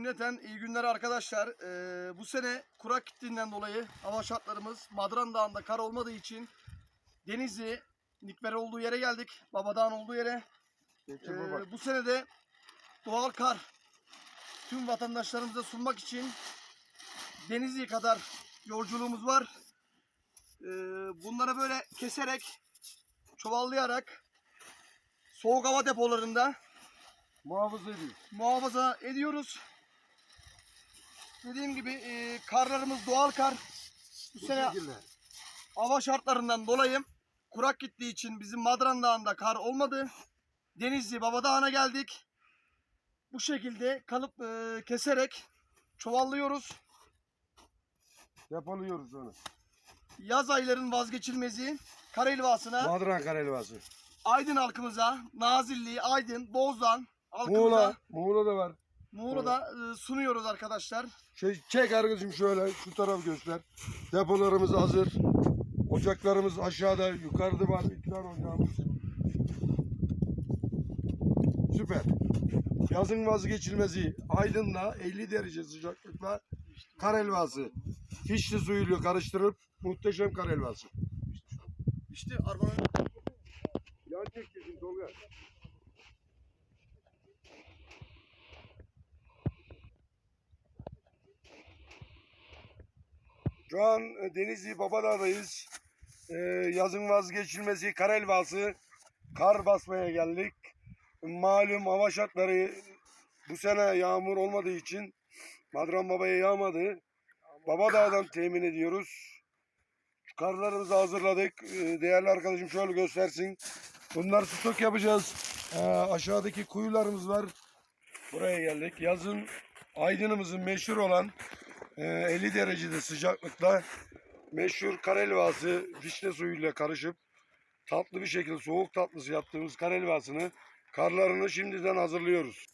Cümleten iyi günler arkadaşlar. Ee, bu sene kurak gittiğinden dolayı hava şartlarımız Madran Dağı'nda kar olmadığı için Denizli, Nikber olduğu yere geldik. Babadağ'ın olduğu yere. Ee, bu sene de doğal kar tüm vatandaşlarımıza sunmak için Denizli kadar yolculuğumuz var. Ee, bunları böyle keserek, çuvallayarak soğuk hava depolarında Muhafaza ediyor. muhafaza ediyoruz. Dediğim gibi e, karlarımız doğal kar. Bu Bu sene şekilde. hava şartlarından dolayı kurak gittiği için bizim Madran Dağı'nda kar olmadı. Denizli Babadağ'ına geldik. Bu şekilde kalıp e, keserek çuvallıyoruz. Depoluyoruz onu. Yaz ayların vazgeçilmezi kar helvasına Madran Karelvası. Aydın halkımıza, Nazilli, Aydın, Bozdan halkımıza Muğla. Muğla da var. Muğla'da e, sunuyoruz arkadaşlar. Şey, çek arkadaşım şöyle şu taraf göster. Depolarımız hazır. Ocaklarımız aşağıda, yukarıda var. Tane ocağımız. Süper. Yazın vazgeçilmezi Aydın'la 50 derece sıcaklıkla kar helvası. Fişli suyuyla karıştırıp muhteşem kar helvası. İşte arabanın Yan çek dedim Tolga. Şu an e, Denizli Babadağ'dayız. Ee, yazın vazgeçilmezi kar helvası. Kar basmaya geldik. Malum hava şartları bu sene yağmur olmadığı için Madran Baba'ya yağmadı. Babadağ'dan temin ediyoruz. Karlarımızı hazırladık. Ee, Değerli arkadaşım şöyle göstersin. Bunlar stok yapacağız. Ee, aşağıdaki kuyularımız var. Buraya geldik. Yazın Aydın'ımızın meşhur olan 50 derecede sıcaklıkta meşhur kar helvası vişne suyuyla karışıp tatlı bir şekilde soğuk tatlısı yaptığımız kar helvasını karlarını şimdiden hazırlıyoruz.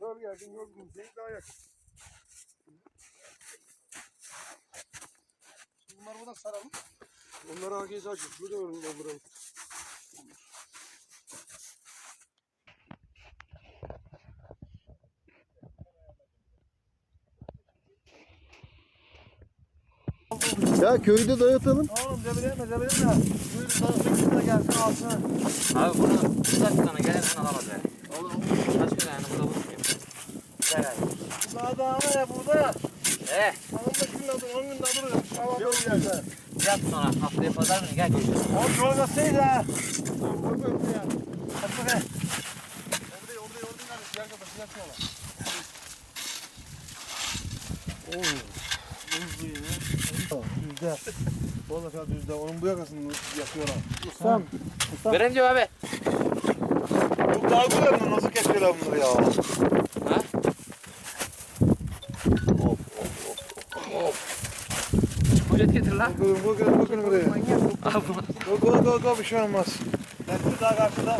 Böyle geldin gördün seni daha yakın. bunları buradan saralım. Onları herkes açık. Şurada burayı. Ya köyü de dağıtalım. Oğlum zebileme zebileme. Buyurun sarısın da gelsin alsın. Abi bunu bir tane gelen alamaz yani. Olur. Başka yani burada bulmuyor. Gel abi. Daha da ama ya burada. Eh, Tamam sonra haftaya pazar günü gel görüşürüz. Oğlum yol gelseydi ha. Hadi bakayım. Orada orada orada kardeş. Gel kadar gel sonra. Düzde. Oğlum ya düzde. Onun bu yakasını yakıyorlar. Ustam. Veremci abi. Bu mi? Nasıl kesiyorlar bunları ya? Ha? Poşet getir lan. Bakın bakın bakın buraya. Go go go go bir şey olmaz. Netli daha karşıda.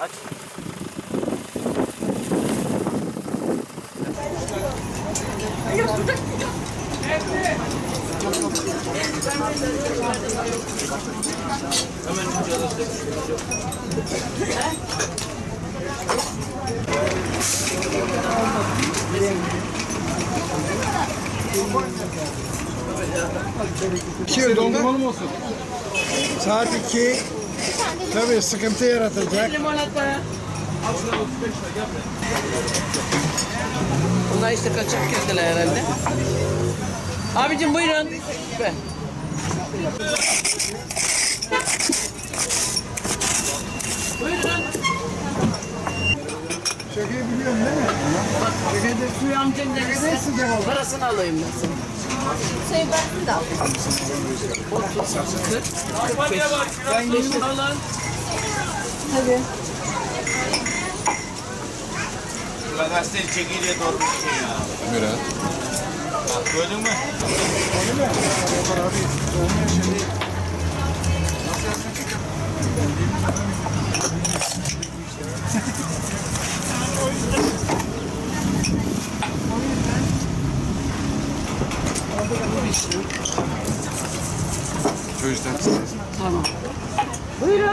aç. İki dondurmalı mı olsun? Saat 2 tabii sıkıntı yaratacak. Bunlar işte kaçak geldiler herhalde. Abicim buyurun. Be. Suyu amcam gelirse parasını alayım ben sana. Şey ben de al. 30, 40, 45. Ben yedim. Tabii. Gazeteli çekirdeğe doğru bir şey ya. Ömür Bak gördün mü? Çocuklar mısınız? Buyurun.